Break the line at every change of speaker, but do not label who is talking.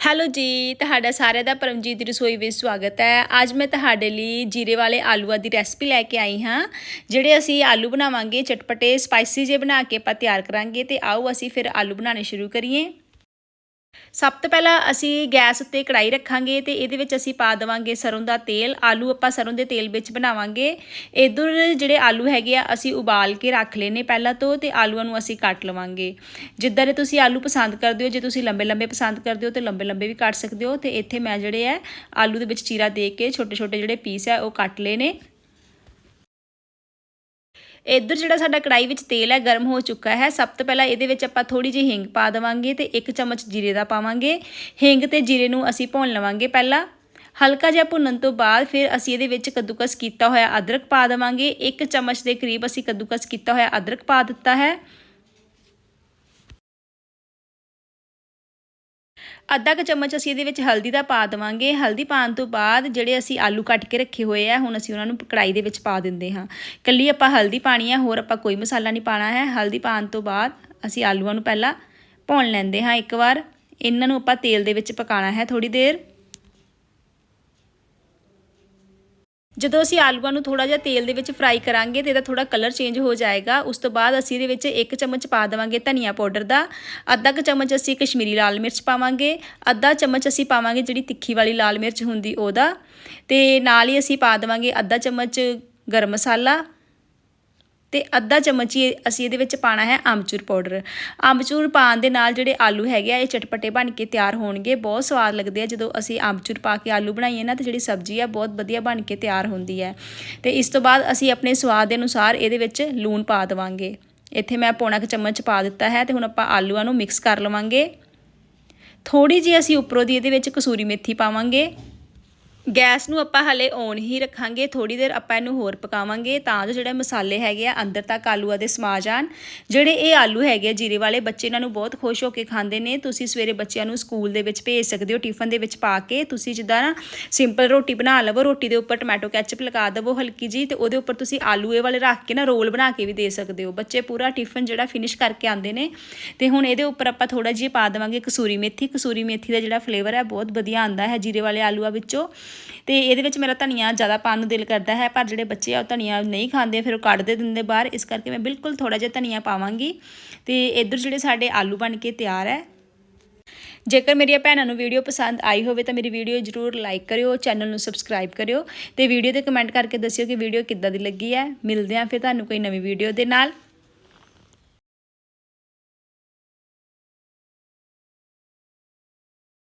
Hello ਜੀ, ਤੁਹਾਡਾ ਸਾਰਿਆਂ ਦਾ ਪਰਮਜੀਤ ਦੀ ਰਸੋਈ ਵਿੱਚ ਸਵਾਗਤ ਹੈ। ਅੱਜ ਮੈਂ ਤੁਹਾਡੇ ਲਈ ਜੀਰੇ ਵਾਲੇ ਆਲੂਆਂ ਦੀ ਰੈਸਪੀ ਲੈ ਕੇ ਆਈ ਹਾਂ। ਜਿਹੜੇ ਅਸੀਂ ਆਲੂ ਬਣਾਵਾਂਗੇ, ਚਟਪਟੇ, ਸਪਾਈਸੀ ਜੇ ਬਣਾ ਕੇ ਆਪਾਂ ਤਿਆਰ ਕਰਾਂਗੇ ਤੇ ਆਓ ਅਸੀਂ ਫਿਰ ਆਲੂ ਬਣਾਉਣੇ ਸ਼ੁਰੂ ਕਰੀਏ। ਸਭ ਤੋਂ ਪਹਿਲਾਂ ਅਸੀਂ ਗੈਸ ਉੱਤੇ ਕੜਾਈ ਰੱਖਾਂਗੇ ਤੇ ਇਹਦੇ ਵਿੱਚ ਅਸੀਂ ਪਾ ਦੇਵਾਂਗੇ ਸਰੋਂ ਦਾ ਤੇਲ। ਆਲੂ ਆਪਾਂ ਸਰੋਂ ਦੇ ਤੇਲ ਵਿੱਚ ਬਣਾਵਾਂਗੇ। ਇਧਰ ਜਿਹੜੇ ਆਲੂ ਹੈਗੇ ਆ, ਅਸੀਂ ਉਬਾਲ ਕੇ ਰੱਖ ਲੈਨੇ ਪਹਿਲਾਂ ਤੋਂ ਤੇ ਆਲੂਆਂ ਨੂੰ ਅਸੀਂ ਕੱਟ ਲਵਾਂਗੇ। ਜਿੱਦਾਂ ਦੇ ਤੁਸੀਂ ਆਲੂ ਪਸੰਦ ਕਰਦੇ ਹੋ, ਜੇ ਤੁਸੀਂ ਲੰਬੇ ਲੰਬੇ ਪਸੰਦ ਕਰਦੇ ਹੋ ਤੇ ਲੰਬੇ ਲੰਬੇ ਵੀ ਕੱਟ ਸਕਦੇ ਹੋ। ਤੇ ਇੱਥੇ ਮੈਂ ਜਿਹੜੇ ਆ, ਆਲੂ ਦੇ ਵਿੱਚ ਚੀਰਾ ਦੇ ਕੇ ਛੋਟੇ ਛੋਟੇ ਜਿਹੜੇ ਪੀਸ ਆ, ਉਹ ਕੱਟ ਲਏ ਨੇ। ਇੱਧਰ ਜਿਹੜਾ ਸਾਡਾ ਕੜਾਈ ਵਿੱਚ ਤੇਲ ਹੈ, ਗਰਮ ਹੋ ਚੁੱਕਾ ਹੈ। ਸਭ ਤੋਂ ਪਹਿਲਾਂ ਇਹਦੇ ਵਿੱਚ ਆਪਾਂ ਥੋੜੀ ਜਿਹੀ ਹਿੰਗ ਪਾ ਦੇਵਾਂਗੇ ਤੇ ਇੱਕ ਚਮਚ ਜੀਰੇ ਦਾ ਪਾਵਾਂਗੇ। ਹਿੰਗ ਤੇ ਜੀਰੇ ਨੂੰ ਅਸੀਂ ਭੁੰਨ ਲਵਾਂਗੇ ਪਹਿਲਾਂ। ਹਲਕਾ ਜਿਹਾ ਭੁੰਨਣ ਤੋਂ ਬਾਅਦ ਫਿਰ ਅਸੀਂ ਇਹਦੇ ਵਿੱਚ ਕੱਦੂਕਸ ਕੀਤਾ ਹੋਇਆ ਅਦਰਕ ਪਾ ਦੇਵਾਂਗੇ। ਇੱਕ ਚਮਚ ਦੇ ਕਰੀਬ ਅਸੀਂ ਕੱਦੂਕਸ ਕੀਤਾ ਹੋਇਆ ਅਦਰਕ ਪਾ ਦਿੱਤਾ ਹੈ। ਅੱਧਾ ਕੁ ਚਮਚ ਅਸੀਂ ਇਹਦੇ ਵਿੱਚ ਹਲਦੀ ਦਾ ਪਾ ਦੇਵਾਂਗੇ। ਹਲਦੀ ਪਾਉਣ ਤੋਂ ਬਾਅਦ ਜਿਹੜੇ ਅਸੀਂ ਆਲੂ ਕੱਟ ਕੇ ਰੱਖੇ ਹੋਏ ਆ, ਹੁਣ ਅਸੀਂ ਉਹਨਾਂ ਨੂੰ ਕੜਾਈ ਦੇ ਵਿੱਚ ਪਾ ਦਿੰਦੇ ਹਾਂ। ਕੱਲੀ ਆਪਾਂ ਹਲਦੀ ਪਾਣੀ ਹੈ ਹੋਰ ਆਪਾਂ ਕੋਈ ਮਸਾਲਾ ਨਹੀਂ ਪਾਣਾ ਹੈ। ਹਲਦੀ ਪਾਉਣ ਤੋਂ ਬਾਅਦ ਅਸੀਂ ਆਲੂਆਂ ਨੂੰ ਪਹਿਲਾਂ ਭੁੰਨ ਲੈਂਦੇ ਹਾਂ ਇੱਕ ਵਾਰ। ਇਹਨਾਂ ਨੂੰ ਆਪਾਂ ਤੇਲ ਦੇ ਵਿੱਚ ਪਕਾਉਣਾ ਹੈ ਥੋੜੀ ਦੇਰ। ਜਦੋਂ ਅਸੀਂ ਆਲੂਆਂ ਨੂੰ ਥੋੜਾ ਜਿਹਾ ਤੇਲ ਦੇ ਵਿੱਚ ਫਰਾਈ ਕਰਾਂਗੇ ਤੇ ਇਹਦਾ ਥੋੜਾ ਕਲਰ ਚੇਂਜ ਹੋ ਜਾਏਗਾ, ਉਸ ਤੋਂ ਬਾਅਦ ਅਸੀਂ ਇਹਦੇ ਵਿੱਚ ਇੱਕ ਚਮਚ ਪਾ ਦੇਵਾਂਗੇ ਧਨੀਆ ਪਾਊਡਰ ਦਾ, ਅੱਧਾ ਕੁ ਚਮਚ ਅਸੀਂ ਕਸ਼ਮੀਰੀ ਲਾਲ ਮਿਰਚ ਪਾਵਾਂਗੇ, ਅੱਧਾ ਚਮਚ ਅਸੀਂ ਪਾਵਾਂਗੇ ਜਿਹੜੀ ਤਿੱਖੀ ਵਾਲੀ ਲਾਲ ਮਿਰਚ ਹੁੰਦੀ ਉਹਦਾ, ਤੇ ਨਾਲ ਹੀ ਅਸੀਂ ਪਾ ਦੇਵਾਂਗੇ ਅੱਧਾ ਚਮਚ ਗਰਮ ਮਸਾਲਾ ਤੇ ਅੱਧਾ ਚਮਚ ਹੀ ਅਸੀਂ ਇਹਦੇ ਵਿੱਚ ਪਾਣਾ ਹੈ ਆਮਚੂਰ ਪਾਊਡਰ। ਆਮਚੂਰ ਪਾਣ ਦੇ ਨਾਲ ਜਿਹੜੇ ਆਲੂ ਹੈਗੇ ਆ, ਇਹ ਚਟਪਟੇ ਬਣ ਕੇ ਤਿਆਰ ਹੋਣਗੇ। ਬਹੁਤ ਸਵਾਦ ਲੱਗਦੇ ਆ ਜਦੋਂ ਅਸੀਂ ਆਮਚੂਰ ਪਾ ਕੇ ਆਲੂ ਬਣਾਈਏ ਨਾ ਤੇ ਜਿਹੜੀ ਸਬਜ਼ੀ ਆ, ਬਹੁਤ ਵਧੀਆ ਬਣ ਕੇ ਤਿਆਰ ਹੁੰਦੀ ਹੈ। ਤੇ ਇਸ ਤੋਂ ਬਾਅਦ ਅਸੀਂ ਆਪਣੇ ਸਵਾਦ ਦੇ ਅਨੁਸਾਰ ਇਹਦੇ ਵਿੱਚ ਲੂਣ ਪਾ ਦੇਵਾਂਗੇ। ਇੱਥੇ ਮੈਂ ਪੌਣਾ ਕੁ ਚਮਚ ਪਾ ਦਿੱਤਾ ਹੈ ਤੇ ਹੁਣ ਆਪਾਂ ਆਲੂਆਂ ਨੂੰ ਮਿਕਸ ਕਰ ਲਵਾਂਗੇ। ਥੋੜੀ ਜਿਹੀ ਅਸੀਂ ਉੱਪਰੋਂ ਦੀ ਇਹਦੇ ਵਿੱਚ ਕਸੂਰੀ ਮੇਥੀ ਪਾਵਾਂਗੇ। ਗੈਸ ਨੂੰ ਆਪਾਂ ਹਲੇ ਔਨ ਹੀ ਰੱਖਾਂਗੇ ਥੋੜੀ ਦੇਰ ਆਪਾਂ ਇਹਨੂੰ ਹੋਰ ਪਕਾਵਾਂਗੇ, ਤਾਂ ਜੋ ਜਿਹੜੇ ਮਸਾਲੇ ਹੈਗੇ ਆ, ਅੰਦਰ ਤੱਕ ਆਲੂਆਂ ਦੇ ਸਮਾ ਜਾਣ ਜਿਹੜੇ ਇਹ ਆਲੂ ਹੈਗੇ ਆ, ਜੀਰੇ ਵਾਲੇ, ਬੱਚੇ ਇਹਨਾਂ ਨੂੰ ਬਹੁਤ ਖੁਸ਼ ਹੋ ਕੇ ਖਾਂਦੇ ਨੇ। ਤੁਸੀਂ ਸਵੇਰੇ ਬੱਚਿਆਂ ਨੂੰ ਸਕੂਲ ਦੇ ਵਿੱਚ ਭੇਜ ਸਕਦੇ ਹੋ, ਟਿਫਨ ਦੇ ਵਿੱਚ ਪਾ ਕੇ। ਤੁਸੀਂ ਜਿੱਦਾਂ ਨਾ ਸਿੰਪਲ ਰੋਟੀ ਬਣਾ ਲਵੋ, ਰੋਟੀ ਦੇ ਉੱਪਰ ਟੋਮੈਟੋ ਕੈਚਪ ਲਗਾ ਦੇਵੋ ਹਲਕੀ ਜੀ ਤੇ ਉਹਦੇ ਉੱਪਰ ਤੁਸੀਂ ਆਲੂ ਇਹ ਵਾਲੇ ਰੱਖ ਕੇ ਨਾ ਰੋਲ ਬਣਾ ਕੇ ਵੀ ਦੇ ਸਕਦੇ ਹੋ। ਬੱਚੇ ਪੂਰਾ ਟਿਫਨ ਜਿਹੜਾ ਫਿਨਿਸ਼ ਕਰਕੇ ਆਉਂਦੇ ਨੇ। ਤੇ ਹੁਣ ਇਹਦੇ ਉੱਪਰ ਆਪਾਂ ਥੋੜਾ ਜਿਹਾ ਪਾ ਦੇਵਾਂਗੇ ਕਸੂਰੀ ਮੇਥੀ। ਕਸੂਰੀ ਮੇਥੀ ਦਾ ਜਿਹੜਾ ਫਲੇਵਰ ਹੈ, ਬਹੁਤ ਵਧੀਆ ਆਉਂਦਾ ਹੈ ਜੀਰੇ ਵਾਲੇ ਆਲੂਆਂ ਵਿੱਚੋਂ। ਤੇ ਇਹਦੇ ਵਿੱਚ ਮੇਰਾ ਧਨੀਆ ਜ਼ਿਆਦਾ ਪਾਉਣ ਨੂੰ ਦਿਲ ਕਰਦਾ ਹੈ, ਪਰ ਜਿਹੜੇ ਬੱਚੇ ਆ ਉਹ ਧਨੀਆ ਨਹੀਂ ਖਾਂਦੇ, ਫਿਰ ਉਹ ਕੱਢ ਦੇ ਦਿੰਦੇ ਬਾਹਰ। ਇਸ ਕਰਕੇ ਮੈਂ ਬਿਲਕੁਲ ਥੋੜਾ ਜਿਹਾ ਧਨੀਆ ਪਾਵਾਂਗੀ। ਤੇ ਇੱਧਰ ਜਿਹੜੇ ਸਾਡੇ ਆਲੂ ਬਣ ਕੇ ਤਿਆਰ ਹੈ। ਜੇਕਰ ਮੇਰੀਆਂ ਭੈਣਾਂ ਨੂੰ ਵੀਡੀਓ ਪਸੰਦ ਆਈ ਹੋਵੇ ਤਾਂ ਮੇਰੀ ਵੀਡੀਓ ਜਰੂਰ ਲਾਈਕ ਕਰਿਓ, ਚੈਨਲ ਨੂੰ ਸਬਸਕ੍ਰਾਈਬ ਕਰਿਓ ਤੇ ਵੀਡੀਓ ਤੇ ਕਮੈਂਟ ਕਰਕੇ ਦੱਸਿਓ ਕਿ ਵੀਡੀਓ ਕਿੱਦਾਂ ਦੀ ਲੱਗੀ ਹੈ। ਮਿਲਦੇ ਆਂ ਫਿਰ ਤੁਹਾਨੂੰ ਕੋਈ ਨਵੀਂ ਵੀਡੀਓ ਦੇ ਨਾਲ।